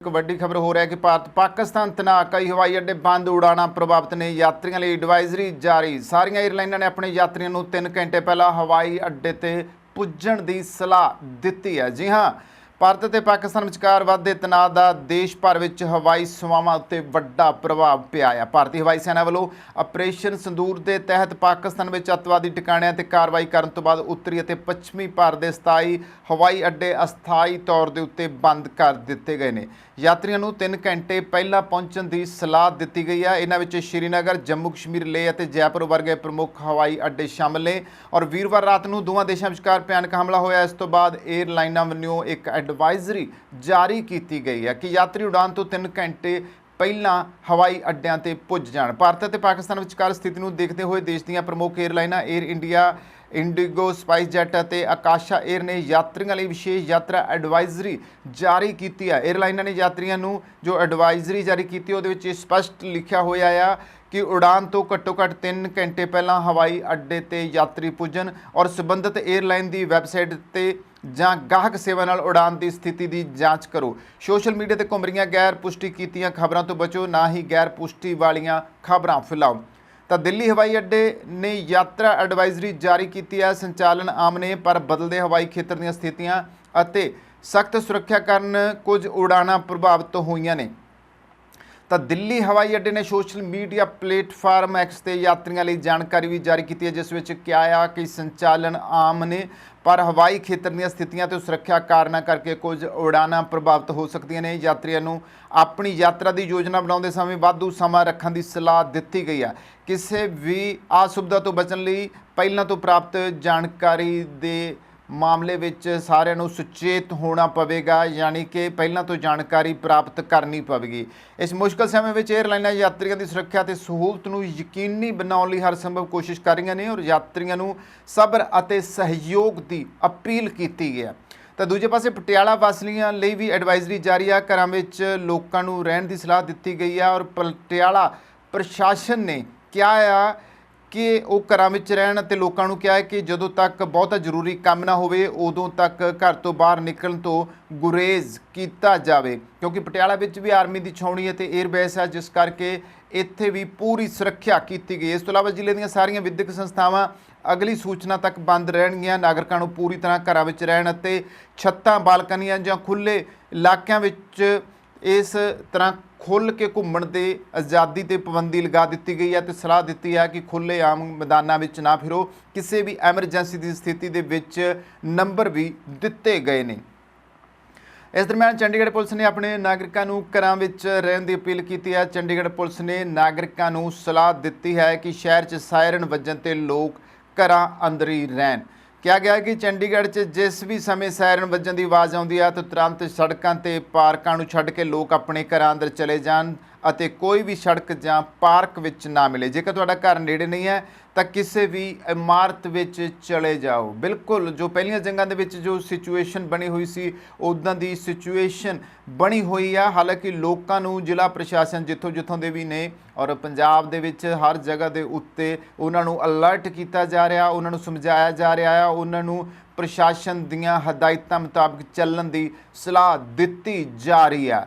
ਇੱਕ ਵੱਡੀ ਖਬਰ ਹੋ ਰਿਹਾ ਹੈ ਕਿ ਭਾਰਤ ਪਾਕਿਸਤਾਨ ਤਣਾਅ ਕਈ ਹਵਾਈ ਅੱਡੇ ਬੰਦ ਉਡਾਣਾ ਪ੍ਰਭਾਵਿਤ ਨੇ, ਯਾਤਰੀਆਂ ਲਈ ਐਡਵਾਈਜ਼ਰੀ ਜਾਰੀ। ਸਾਰੀਆਂ 에ਅਰਲਾਈਨਾਂ ਨੇ ਆਪਣੇ ਯਾਤਰੀਆਂ ਨੂੰ 3 ਘੰਟੇ ਪਹਿਲਾਂ ਹਵਾਈ ਅੱਡੇ ਤੇ ਪੁੱਜਣ ਦੀ ਸਲਾਹ ਦਿੱਤੀ ਹੈ। ਜੀ ਹਾਂ ਭਾਰਤ ਤੇ ਪਾਕਿਸਤਾਨ ਵਿਚਕਾਰ ਵੱਧਦੇ ਤਣਾਅ ਦਾ ਦੇਸ਼ ਭਰ ਵਿੱਚ ਹਵਾਈ ਸੇਵਾਵਾਂ ਉੱਤੇ ਵੱਡਾ ਪ੍ਰਭਾਵ ਪਿਆ ਹੈ ਭਾਰਤੀ ਹਵਾਈ ਸੈਨਾ ਵੱਲੋਂ ਆਪਰੇਸ਼ਨ ਸੰਦੂਰ ਦੇ ਤਹਿਤ ਪਾਕਿਸਤਾਨ ਵਿੱਚ ਅੱਤਵਾਦੀ ਟਿਕਾਣਿਆਂ ਤੇ ਕਾਰਵਾਈ ਕਰਨ ਤੋਂ ਬਾਅਦ ਉੱਤਰੀ ਅਤੇ ਪੱਛਮੀ ਭਾਰਤ ਦੇ 27 ਹਵਾਈ ਅੱਡੇ ਅਸਥਾਈ ਤੌਰ ਦੇ ਉੱਤੇ ਬੰਦ ਕਰ ਦਿੱਤੇ ਗਏ ਨੇ। ਯਾਤਰੀਆਂ ਨੂੰ 3 ਘੰਟੇ ਪਹਿਲਾਂ ਪਹੁੰਚਣ ਦੀ ਸਲਾਹ ਦਿੱਤੀ ਗਈ ਹੈ ਇਹਨਾਂ ਵਿੱਚ ਸ਼੍ਰੀਨਗਰ ਜੰਮੂ ਕਸ਼ਮੀਰ ਲੇਹ ਅਤੇ ਜੈਪੁਰ ਵਰਗੇ ਪ੍ਰਮੁੱਖ ਹਵਾਈ ਅੱਡੇ ਸ਼ਾਮਲ ਨੇ ਔਰ ਵੀਰਵਾਰ ਰਾਤ ਨੂੰ ਦੋਵਾਂ ਦੇਸ਼ਾਂ ਵਿਚਕਾਰ ਭਿਆਨਕ ਹਮਲਾ ਹੋਇਆ। ਇਸ ਤੋਂ ਬਾਅਦ 에ਅਰਲਾਈਨਾਂ ਵੱਲੋਂ ਇੱਕ ਐਡਵਾਈਜ਼ਰੀ ਜਾਰੀ ਕੀਤੀ ਗਈ ਹੈ ਕਿ ਯਾਤਰੀ ਉਡਾਨ ਤੋਂ 3 ਘੰਟੇ ਪਹਿਲਾਂ ਹਵਾਈ ਅੱਡਿਆਂ ਤੇ ਪੁੱਜ ਜਾਣ। ਭਾਰਤ ਅਤੇ ਪਾਕਿਸਤਾਨ ਵਿਚਕਾਰ ਸਥਿਤੀ ਨੂੰ ਦੇਖਦੇ ਹੋਏ ਦੇਸ਼ ਦੀਆਂ ਪ੍ਰਮੁੱਖ ਏਅਰਲਾਈਨਾਂ Air India IndiGo, Spice Jet ਅਤੇ ਆਕਾਸ਼ਾ 에ਅਰ ਨੇ ਯਾਤਰੀਆਂ ਲਈ ਵਿਸ਼ੇਸ਼ ਯਾਤਰਾ ਐਡਵਾਈਜ਼ਰੀ ਜਾਰੀ ਕੀਤੀ ਹੈ। 에ਅਰਲਾਈਨਾਂ ਨੇ ਯਾਤਰੀਆਂ ਨੂੰ ਜੋ ਐਡਵਾਈਜ਼ਰੀ ਜਾਰੀ ਕੀਤੀ, ਉਹਦੇ ਵਿੱਚ ਸਪਸ਼ਟ ਲਿਖਿਆ ਹੋਇਆ ਆ ਕਿ ਉਡਾਨ ਤੋਂ ਘੱਟੋ-ਘੱਟ 3 ਘੰਟੇ ਪਹਿਲਾਂ ਹਵਾਈ ਅੱਡੇ ਤੇ ਯਾਤਰੀ ਪੁੱਜਣ ਔਰ ਸਬੰਧਤ 에ਅਰਲਾਈਨ ਦੀ ਵੈਬਸਾਈਟ ਤੇ ਜਾਂ ਗਾਹਕ ਸੇਵਾ ਨਾਲ ਉਡਾਨ ਦੀ ਸਥਿਤੀ ਦੀ ਜਾਂਚ ਕਰੋ। ਸੋਸ਼ਲ ਮੀਡੀਆ ਤੇ ਘੁੰਮ ਰਹੀਆਂ ਗੈਰ ਪੁਸ਼ਟੀ ਕੀਤੀਆਂ ਖਬਰਾਂ ਤੋਂ ਬਚੋ, ਨਾ ਹੀ ਗੈਰ ਪੁਸ਼ਟੀ ਵਾਲੀਆਂ ਖਬਰਾਂ। ਫੈਲਾਓ ਤਾਂ ਦਿੱਲੀ ਹਵਾਈ ਅੱਡੇ ਨੇ ਯਾਤਰਾ ਐਡਵਾਈਜ਼ਰੀ ਜਾਰੀ ਕੀਤੀ ਹੈ। ਸੰਚਾਲਨ ਆਮ ਨੇ, ਪਰ ਬਦਲਦੇ ਹਵਾਈ ਖੇਤਰ ਦੀਆਂ ਸਥਿਤੀਆਂ ਅਤੇ ਸਖਤ ਸੁਰੱਖਿਆ ਕਾਰਨ ਕੁਝ ਉਡਾਣਾਂ ਪ੍ਰਭਾਵਿਤ ਹੋਈਆਂ ਨੇ। ਤਾਂ ਦਿੱਲੀ ਹਵਾਈ ਅੱਡੇ ਨੇ ਸੋਸ਼ਲ ਮੀਡੀਆ ਪਲੇਟਫਾਰਮ ਐਕਸ ਤੇ ਯਾਤਰੀਆਂ ਲਈ ਜਾਣਕਾਰੀ ਵੀ ਜਾਰੀ ਕੀਤੀ ਹੈ, ਜਿਸ ਵਿੱਚ ਕਿਹਾ ਆ ਕਿ ਸੰਚਾਲਨ ਆਮ ਨੇ, ਪਰ ਹਵਾਈ ਖੇਤਰ ਦੀਆਂ ਸਥਿਤੀਆਂ ਤੇ ਸੁਰੱਖਿਆ ਕਾਰਨਾਂ ਕਰਕੇ ਕੁਝ ਉਡਾਨਾਂ ਪ੍ਰਭਾਵਿਤ ਹੋ ਸਕਦੀਆਂ ਨੇ। ਯਾਤਰੀਆਂ ਨੂੰ ਆਪਣੀ ਯਾਤਰਾ ਦੀ ਯੋਜਨਾ ਬਣਾਉਂਦੇ ਸਮੇਂ ਵਾਧੂ ਸਮਾਂ ਰੱਖਣ ਦੀ ਸਲਾਹ ਦਿੱਤੀ ਗਈ ਹੈ ਕਿਸੇ ਵੀ ਅਸੁਵਿਧਾ ਤੋਂ ਬਚਣ ਲਈ ਪਹਿਲਾਂ ਤੋਂ ਪ੍ਰਾਪਤ ਜਾਣਕਾਰੀ ਦੇ ਮਾਮਲੇ ਵਿੱਚ ਸਾਰਿਆਂ ਨੂੰ ਸੁਚੇਤ ਹੋਣਾ ਪਵੇਗਾ, ਯਾਨੀ ਕਿ ਪਹਿਲਾਂ ਤੋਂ ਜਾਣਕਾਰੀ ਪ੍ਰਾਪਤ ਕਰਨੀ ਪਵੇਗੀ। ਇਸ ਮੁਸ਼ਕਲ ਸਮੇਂ ਵਿੱਚ 에ਅਰਲਾਈਨਾਂ ਯਾਤਰੀਆਂ ਦੀ ਸੁਰੱਖਿਆ ਤੇ ਸਹੂਲਤ ਨੂੰ ਯਕੀਨੀ ਬਣਾਉਣ ਲਈ ਹਰ ਸੰਭਵ ਕੋਸ਼ਿਸ਼ ਕਰ ਰਹੀਆਂ ਨੇ ਔਰ ਯਾਤਰੀਆਂ ਨੂੰ ਸਬਰ ਅਤੇ ਸਹਿਯੋਗ ਦੀ ਅਪੀਲ ਕੀਤੀ ਗਈ ਹੈ। ਤਾਂ ਦੂਜੇ ਪਾਸੇ ਪਟਿਆਲਾ ਵਾਸੀਆਂ ਲਈ ਵੀ ਐਡਵਾਈਜ਼ਰੀ ਜਾਰੀ ਆ। ਘਰਾਂ ਵਿੱਚ ਲੋਕਾਂ ਨੂੰ ਰਹਿਣ ਦੀ ਸਲਾਹ ਦਿੱਤੀ ਗਈ ਆ ਔਰ ਪਟਿਆਲਾ ਪ੍ਰਸ਼ਾਸਨ ਨੇ ਕਿਹਾ ਆ ਕਿ ਉਹ ਘਰਾਂ ਵਿੱਚ ਰਹਿਣ ਅਤੇ ਲੋਕਾਂ ਨੂੰ ਕਿਹਾ ਹੈ ਕਿ ਜਦੋਂ ਤੱਕ ਬਹੁਤਾ ਜ਼ਰੂਰੀ ਕੰਮ ਨਾ ਹੋਵੇ, ਉਦੋਂ ਤੱਕ ਘਰ ਤੋਂ ਬਾਹਰ ਨਿਕਲਣ ਤੋਂ ਗੁਰੇਜ਼ ਕੀਤਾ ਜਾਵੇ। ਕਿਉਂਕਿ ਪਟਿਆਲਾ ਵਿੱਚ ਵੀ ਆਰਮੀ ਦੀ ਛਾਉਣੀ ਅਤੇ ਤੇ 에ਅਰ ਬੇਸ ਹੈ, ਜਿਸ ਕਰਕੇ ਇੱਥੇ ਵੀ ਪੂਰੀ ਸੁਰੱਖਿਆ ਕੀਤੀ ਗਈ ਇਸ ਤੋਂ ਇਲਾਵਾ ਜ਼ਿਲ੍ਹੇ ਦੀਆਂ ਸਾਰੀਆਂ ਵਿਦਿਅਕ ਸੰਸਥਾਵਾਂ ਅਗਲੀ ਸੂਚਨਾ ਤੱਕ ਬੰਦ ਰਹਿਣਗੀਆਂ। ਨਾਗਰਿਕਾਂ ਨੂੰ ਪੂਰੀ ਤਰ੍ਹਾਂ ਘਰਾਂ ਵਿੱਚ ਰਹਿਣ ਅਤੇ ਛੱਤਾਂ, ਬਾਲਕਨੀਆਂ ਜਾਂ ਖੁੱਲੇ ਇਲਾਕਿਆਂ ਵਿੱਚ ਇਸ ਤਰ੍ਹਾਂ ਖੁੱਲ੍ਹ ਕੇ ਘੁੰਮਣ 'ਤੇ, ਆਜ਼ਾਦੀ ਤੇ ਪਾਬੰਦੀ ਲਗਾ ਦਿੱਤੀ ਗਈ ਹੈ ਤੇ ਸਲਾਹ ਦਿੱਤੀ ਹੈ ਕਿ ਖੁੱਲ੍ਹੇ ਆਮ ਮੈਦਾਨਾਂ ਵਿੱਚ ਨਾ ਫਿਰੋ। ਕਿਸੇ ਵੀ ਐਮਰਜੈਂਸੀ ਦੀ ਸਥਿਤੀ ਦੇ ਵਿੱਚ ਨੰਬਰ ਵੀ ਦਿੱਤੇ ਗਏ ਨੇ। ਇਸ ਦਰਮਿਆਨ ਚੰਡੀਗੜ੍ਹ ਪੁਲਿਸ ਨੇ ਆਪਣੇ ਨਾਗਰਿਕਾਂ ਨੂੰ ਘਰਾਂ ਵਿੱਚ ਰਹਿਣ ਦੀ ਅਪੀਲ ਕੀਤੀ ਹੈ। ਚੰਡੀਗੜ੍ਹ ਪੁਲਿਸ ਨੇ ਨਾਗਰਿਕਾਂ ਨੂੰ ਸਲਾਹ ਦਿੱਤੀ ਹੈ ਕਿ ਸ਼ਹਿਰ 'ਚ ਸਾਇਰਨ ਵੱਜਣ ਤੇ ਲੋਕ ਘਰਾਂ ਅੰਦਰ ਹੀ ਰਹਿਣ। ਕਿਹਾ ਗਿਆ ਕਿ ਚੰਡੀਗੜ੍ਹ 'ਚ ਜਿਸ ਵੀ ਸਮੇਂ ਸਾਇਰਨ ਵੱਜਣ ਦੀ ਆਵਾਜ਼ ਆਉਂਦੀ ਆ, ਤਾਂ ਤੁਰੰਤ ਸੜਕਾਂ ਤੇ ਪਾਰਕਾਂ ਨੂੰ ਛੱਡ ਕੇ ਲੋਕ ਆਪਣੇ ਘਰਾਂ ਅੰਦਰ ਚਲੇ ਜਾਣ। ਅਤੇ ਕੋਈ ਵੀ ਸੜਕ ਜਾਂ ਪਾਰਕ ਵਿੱਚ ਨਾ ਮਿਲੇ। ਜੇਕਰ ਤੁਹਾਡਾ ਘਰ ਨੇੜੇ ਨਹੀਂ ਹੈ, ਤਾਂ ਕਿਸੇ ਵੀ ਇਮਾਰਤ ਵਿੱਚ ਚਲੇ ਜਾਓ। ਬਿਲਕੁਲ, ਜੋ ਪਹਿਲੀਆਂ ਜੰਗਾਂ ਦੇ ਵਿੱਚ ਜੋ ਸਿਚੁਏਸ਼ਨ ਬਣੀ ਹੋਈ ਸੀ ਉਦਾਂ ਦੀ ਸਿਚੁਏਸ਼ਨ ਬਣੀ ਹੋਈ ਆ। ਹਾਲਾਂਕਿ ਲੋਕਾਂ ਨੂੰ ਜ਼ਿਲ੍ਹਾ ਪ੍ਰਸ਼ਾਸਨ ਜਿੱਥੋਂ ਜਿੱਥੋਂ ਦੇ ਵੀ ਨੇ ਔਰ ਪੰਜਾਬ ਦੇ ਵਿੱਚ ਹਰ ਜਗ੍ਹਾ ਦੇ ਉੱਤੇ ਉਹਨਾਂ ਨੂੰ ਅਲਰਟ ਕੀਤਾ ਜਾ ਰਿਹਾ, ਉਹਨਾਂ ਨੂੰ ਸਮਝਾਇਆ ਜਾ ਰਿਹਾ ਆ। ਉਹਨਾਂ ਨੂੰ ਪ੍ਰਸ਼ਾਸਨ ਦੀਆਂ ਹਦਾਇਤਾਂ ਮੁਤਾਬਕ ਚੱਲਣ ਦੀ ਸਲਾਹ ਦਿੱਤੀ ਜਾ ਰਹੀ ਆ।